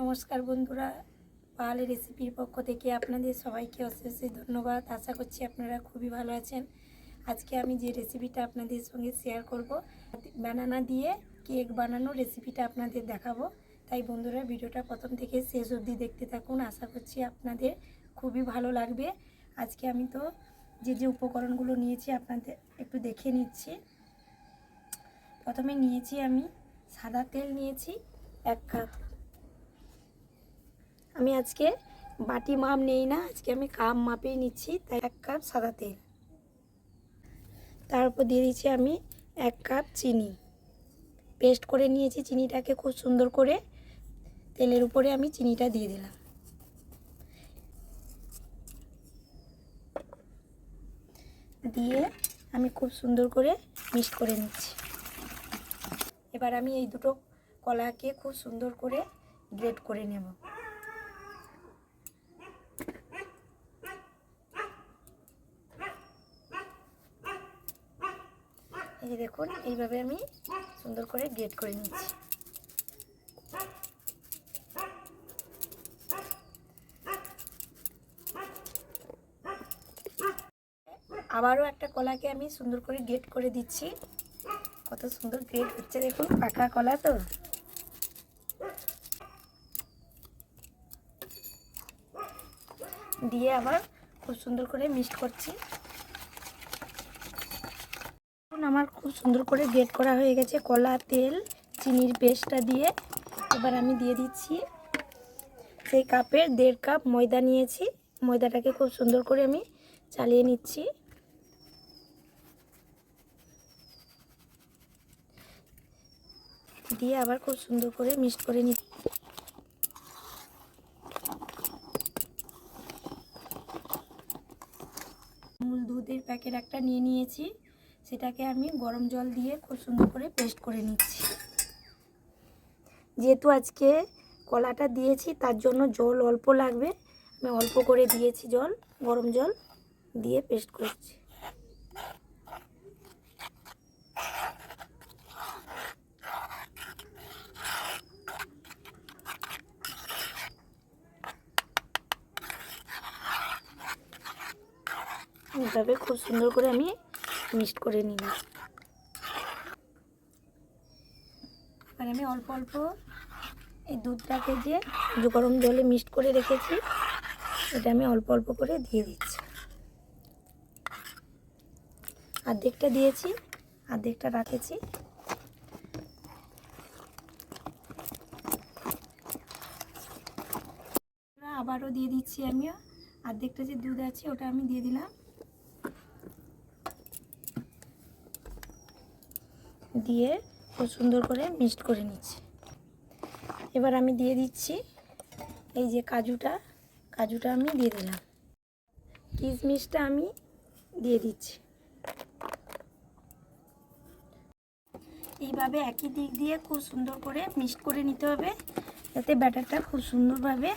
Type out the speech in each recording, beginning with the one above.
নমস্কার বন্ধুরা পাহাড়ি রেসিপির পক্ষ থেকে আপনাদের সবাইকে অশেষ ধন্যবাদ। আশা করছি আপনারা খুবই ভালো আছেন। আজকে আমি যে রেসিপিটা আপনাদের সঙ্গে শেয়ার করব বানানা দিয়ে কেক বানানোর রেসিপিটা আপনাদের দেখাবো। তাই বন্ধুরা, ভিডিওটা প্রথম থেকে শেষ অবধি দেখতে থাকুন। আশা করছি আপনাদের খুবই ভালো লাগবে। আজকে আমি তো যে যে উপকরণগুলো নিয়েছি আপনাদের একটু দেখে নিচ্ছি। প্রথমে নিয়েছি আমি সাদা তেল নিয়েছি, এক কাপ আমি আজকে বাটি মাপ নেই না, আজকে আমি কাপ মাপেই নিচ্ছি, তাই এক কাপ সাদা তেল। তারপর দিয়ে দিচ্ছি আমি এক কাপ চিনি। পেস্ট করে নিয়েছি চিনিটাকে খুব সুন্দর করে। তেলের উপরে আমি চিনিটা দিয়ে দিলাম। দিয়ে আমি খুব সুন্দর করে মিক্সড করে নিচ্ছি। এবার আমি এই দুটো কলাকে খুব সুন্দর করে গ্রেট করে নেব। এই দেখুন, এইভাবে আমি সুন্দর করে গ্রেট করে নিচ্ছি। আবারও একটা কলাকে আমি সুন্দর করে গ্রেট করে দিচ্ছি। কত সুন্দর গ্রেট হচ্ছে দেখুন, পাকা কলা তো। দিয়ে আবার খুব সুন্দর করে মিক্সড করছি। আমার খুব সুন্দর করে গ্রেট করা হয়ে গেছে কলা, তেল, চিনির পেস্টটা দিয়ে। এবার আমি দিয়ে দিচ্ছি সেই কাপের দেড় কাপ ময়দা নিয়েছি। ময়দাটাকে খুব সুন্দর করে আমি চালিয়ে নিচ্ছি। দিয়ে আবার খুব সুন্দর করে মিক্সড করে নিচ্ছি। মূল দুধের প্যাকেট একটা নিয়ে নিয়েছি। সেটাকে আমি গরম জল দিয়ে খুব সুন্দর করে পেস্ট করে নিচ্ছি। যেহেতু আজকে কলাটা দিয়েছি, তার জন্য জল অল্প লাগবে। আমি অল্প করে দিয়েছি জল, গরম জল দিয়ে পেস্ট করছি। এইভাবে খুব সুন্দর করে আমি মিক্সড করে নিলাম আর আমি অল্প অল্প এই দুধটাকে যে যে গরম জলে মিক্সড করে রেখেছি, এটা আমি অল্প অল্প করে দিয়ে দিচ্ছি। অর্ধেকটা দিয়েছি অর্ধেকটা রাখেছি। আবারও দিয়ে দিচ্ছি আমিও। অর্ধেকটা যে দুধ আছে, ওটা আমি দিয়ে দিলাম। দিয়ে খুব সুন্দর করে মিক্সড করে নিচ্ছি। এবার আমি দিয়ে দিচ্ছি এই যে কাজুটা কাজুটা আমি দিয়ে দিলাম। কিশমিশটা আমি দিয়ে দিচ্ছি। এইভাবে একই দিক দিয়ে খুব সুন্দর করে মিক্সড করে নিতে হবে, যাতে ব্যাটারটা খুব সুন্দরভাবে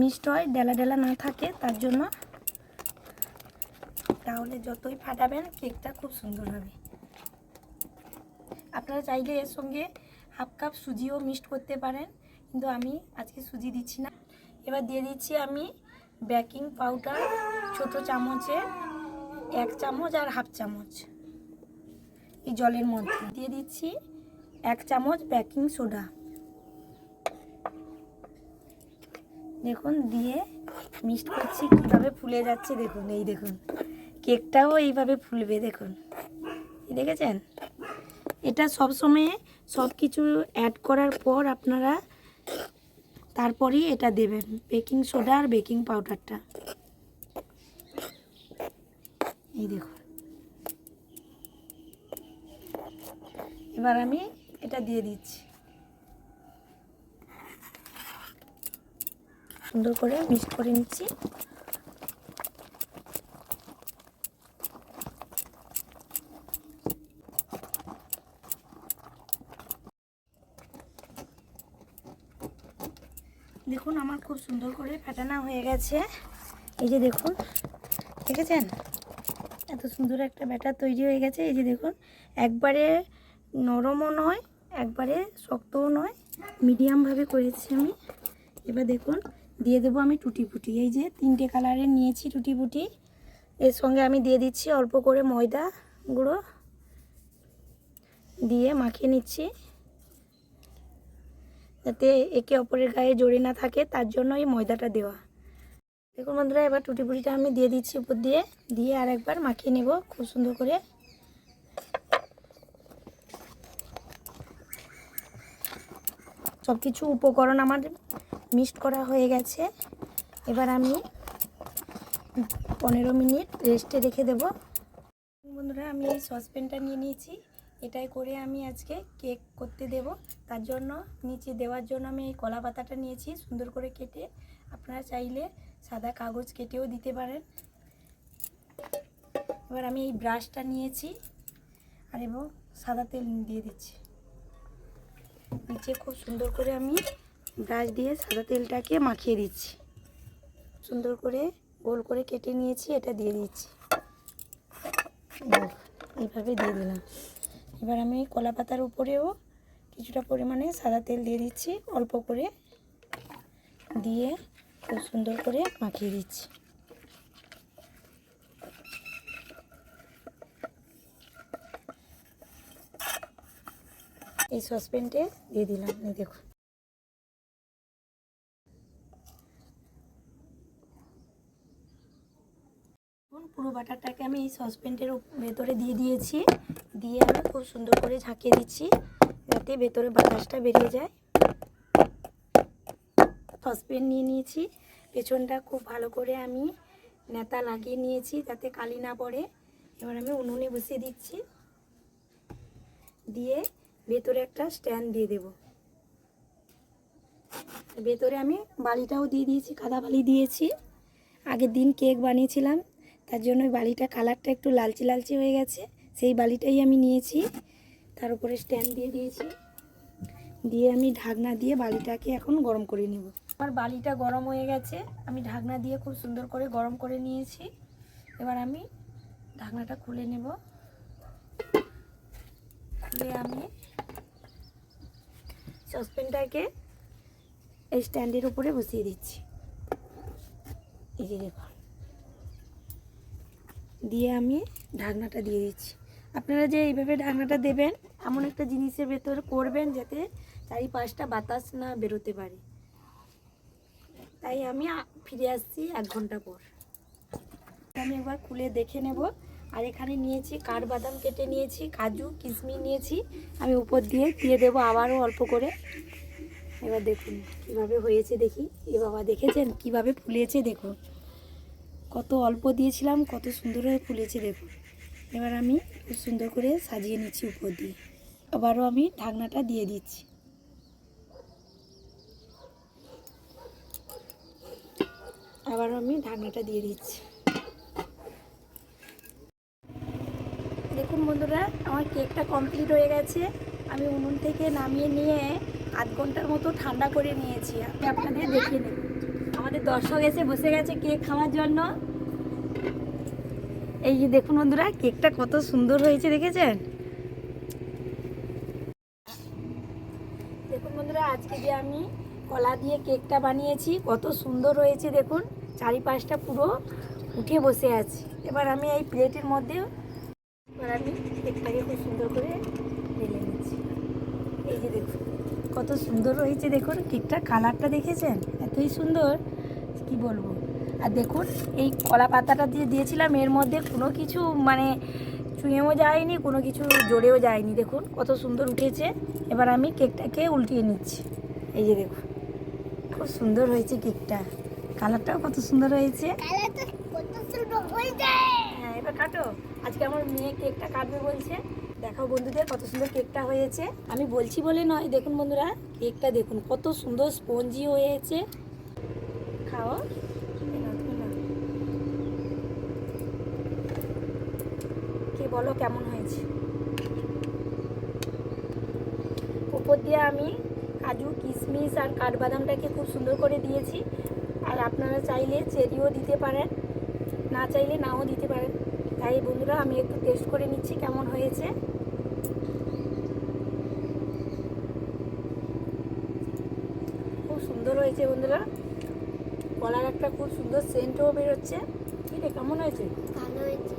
মিক্সড হয়, ডেলা ডেলা না থাকে, তার জন্য। তাহলে যতই ফাটাবেন, কেকটা খুব সুন্দর হবে। আপনারা চাইলে এর সঙ্গে হাফ কাপ সুজিও মিক্সড করতে পারেন, কিন্তু আমি আজকে সুজি দিচ্ছি না। এবার দিয়ে দিচ্ছি আমি বেকিং পাউডার ছোট চামচে, এক চামচ আর হাফ চামচ এই জলের মধ্যে। দিয়ে দিচ্ছি এক চামচ বেকিং সোডা। দেখুন, দিয়ে মিক্সড করছি, কীভাবে ফুলে যাচ্ছে দেখুন, এই দেখুন, কেকটাও এইভাবে ফুলবে দেখুন। দেখেছেন? এটা সব সময় সব কিছু অ্যাড করার পর আপনারা তারপরেই এটা দেবেন। বেকিং সোডা আর বেকিং পাউডারটা এই দেখুন। এবার আমি এটা দিয়ে দিচ্ছি। সুন্দর করে মিক্স করে নিচ্ছি। দেখুন আমার খুব সুন্দর করে ফাটানো হয়ে গেছে। এই যে দেখুন, দেখেছেন? এত সুন্দর একটা ব্যাটার তৈরি হয়ে গেছে। এই যে দেখুন, একবারে নরমও নয়, একবারে শক্তও নয়, মিডিয়ামভাবে করেছি আমি। এবার দেখুন, দিয়ে দেবো আমি টুটি ফুটি এই যে তিনটে কালারের নিয়েছি টুটি ফুটি এর সঙ্গে আমি দিয়ে দিচ্ছি অল্প করে ময়দা গুঁড়ো। দিয়ে মাখিয়ে নিচ্ছি। যাতে একে অপরের গায়ে জড়ে না থাকে, তার জন্য এই ময়দাটা দেওয়া। দেখুন বন্ধুরা, এবার টুটি ফুটিটা আমি দিয়ে দিচ্ছি উপর দিয়ে। দিয়ে আর একবার মাখিয়ে নেব খুব সুন্দর করে। সব কিছু উপকরণ আমার মিক্সড করা হয়ে গেছে। এবার আমি পনেরো মিনিট রেস্টে রেখে দেব। বন্ধুরা, আমি এই সসপ্যানটা নিয়ে নিয়েছি। এটাই করে আমি আজকে কেক করতে দেব। তার জন্য, নিচে দেওয়ার জন্য আমি এই কলা পাতাটা নিয়েছি সুন্দর করে কেটে। আপনারা চাইলে সাদা কাগজ কেটেও দিতে পারেন। এবার আমি এই ব্রাশটা নিয়েছি আর এবং সাদা তেল দিয়ে দিচ্ছি। নিচে খুব সুন্দর করে আমি ব্রাশ দিয়ে সাদা তেলটাকে মাখিয়ে দিচ্ছি। সুন্দর করে গোল করে কেটে নিয়েছি, এটা দিয়ে দিচ্ছি। এইভাবে দিয়ে দিলাম। এবার আমি কলা পাতার উপরেও কিছুটা পরিমাণে সাদা তেল দিয়ে দিচ্ছি, অল্প করে দিয়ে খুব সুন্দর করে মাখিয়ে দিচ্ছি। এই সসপ্যানটে দিয়ে দিলাম, এই দেখুন। পুরো বাটারটাকে আমি এই সসপ্যানটের ভেতরে দিয়ে দিয়েছি, দিয়ে আমি খুব সুন্দর করে ঝাঁকিয়ে দিচ্ছি। যাতে ভেতরে বাতাসটা বেরিয়ে যায়। সসপ্যান নিয়ে নিয়েছি। পেছনটা খুব ভালো করে আমি নেতা লাগিয়ে নিয়েছি যাতে কালি না পড়ে। এবার আমি উনুনে বসিয়ে দিচ্ছি। দিয়ে ভেতরে একটা স্ট্যান্ড দিয়ে দেব। ভেতরে আমি বালিটাও দিয়ে দিয়েছি কাদা বালি দিয়েছি। আগের দিন কেক বানিয়েছিলাম, তার জন্য বালিটা কালারটা একটু লালচে লালচে হয়ে গেছে। সেই বালিটাই আমি নিয়েছি। তার উপরে স্ট্যান্ড দিয়ে দিয়েছি। দিয়ে আমি ঢাকনা দিয়ে বালিটাকে এখন গরম করে নেব। আমার বালিটা গরম হয়ে গেছে। আমি ঢাকনা দিয়ে খুব সুন্দর করে গরম করে নিয়েছি। এবার আমি ঢাকনাটা খুলে নেব। খুলে আমি সসপ্যানটাকে এই স্ট্যান্ডের উপরে বসিয়ে দিচ্ছি। এই যে দেখুন দিয়ে আমি ঢাকনাটা দিয়ে দিচ্ছি। আপনারা যে এইভাবে ঢাকনাটা দেবেন এমন একটা জিনিসের ভেতর করবেন যাতে চারিপাশটা বাতাস না বেরোতে পারে। তাই আমি ফিরে আসছি এক ঘণ্টা পর। আমি একবার খুলে দেখে নেব। আর এখানে নিয়েছি কাঠবাদাম কেটে নিয়েছি, কাজু কিশমিশ নিয়েছি। আমি উপর দিয়ে দিয়ে দেবো আবারও অল্প করে। এবার দেখুন কীভাবে হয়েছে দেখি। এ বাবা দেখেছেন? কীভাবে ফুলেছে দেখুন কত অল্প দিয়েছিলাম, কত সুন্দর হয়ে ফুলেছে দেখুন এবার আমি খুব সুন্দর করে সাজিয়ে নিচ্ছি উপর দিয়ে। আবারও আমি ঢাকনাটা দিয়ে দিচ্ছি। আবারও আমি ঢাকনাটা দিয়ে দিচ্ছি। দেখুন বন্ধুরা, আমার কেকটা কমপ্লিট হয়ে গেছে। আমি উনুন থেকে নামিয়ে নিয়ে আধ ঘণ্টার মতো ঠান্ডা করে নিয়েছি। আমি আপনাদের দেখিয়ে নেব আমাদের দর্শক এসে বসে গেছে কেক খাওয়ার জন্য। এই যে দেখুন বন্ধুরা, কেকটা কত সুন্দর হয়েছে, দেখেছেন দেখুন বন্ধুরা আজকে যে আমি কলা দিয়ে কেকটা বানিয়েছি, কত সুন্দর হয়েছে দেখুন। চারিপাশটা পুরো উঠে বসে আছে। এবার আমি এই প্লেটের মধ্যে এবার আমি কেকটাকে খুব সুন্দর করে ঢেলে নিচ্ছি। এই যে দেখুন, কত সুন্দর হয়েছে দেখুন। কেকটা কালারটা দেখেছেন? এতই সুন্দর, কি বলব? আর দেখুন, এই কলা পাতাটা দিয়ে দিয়েছিলাম, এর মধ্যে কোনো কিছু মানে চুঁয়েও যায়নি, কোনো কিছু জোরেও যায়নি। দেখুন, কত সুন্দর উঠেছে। এবার আমি কেকটাকে উল্টিয়ে নিচ্ছি। এই যে দেখুন। খুব সুন্দর হয়েছে কেকটা। কালারটাও কত সুন্দর হয়েছে। হ্যাঁ এবার কাটো। আজকে আমার মেয়ে কেকটা কাটবে বলছে। দেখাও বন্ধুদের কত সুন্দর কেকটা হয়েছে। আমি বলছি বলে নয় দেখুন বন্ধুরা কেকটা দেখুন কত সুন্দর স্পঞ্জি হয়েছে। খাও। কে বলো কেমন হয়েছে? উপর দিয়ে আমি কাজু কিশমিশ আর কাঠবাদামটাকে খুব সুন্দর করে দিয়েছি। আর আপনারা চাইলে চেরিও দিতে পারেন না চাইলে নাও দিতে পারেন। তাই বন্ধুরা আমি একটু টেস্ট করে নিচ্ছি কেমন হয়েছে। খুব সুন্দর হয়েছে বন্ধুরা। কলার একটা খুব সুন্দর সেন্টও বেরোচ্ছে। ঠিক কেমন হয়েছে? ভালো হয়েছে।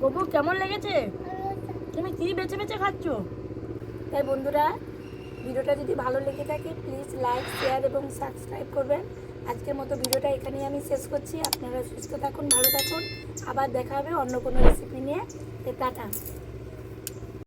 গপু কেমন লেগেছে? তুমি কি বেছে বেছে খাচ্ছ? তাই বন্ধুরা, ভিডিওটা যদি ভালো লেগে থাকে প্লিজ লাইক শেয়ার এবং সাবস্ক্রাইব করবেন। আজকের মতো ভিডিওটা এখানেই আমি শেষ করছি। আপনারা সুস্থ থাকুন, ভালো থাকুন। আবার দেখা হবে অন্য কোনো রেসিপি নিয়ে। টাটা।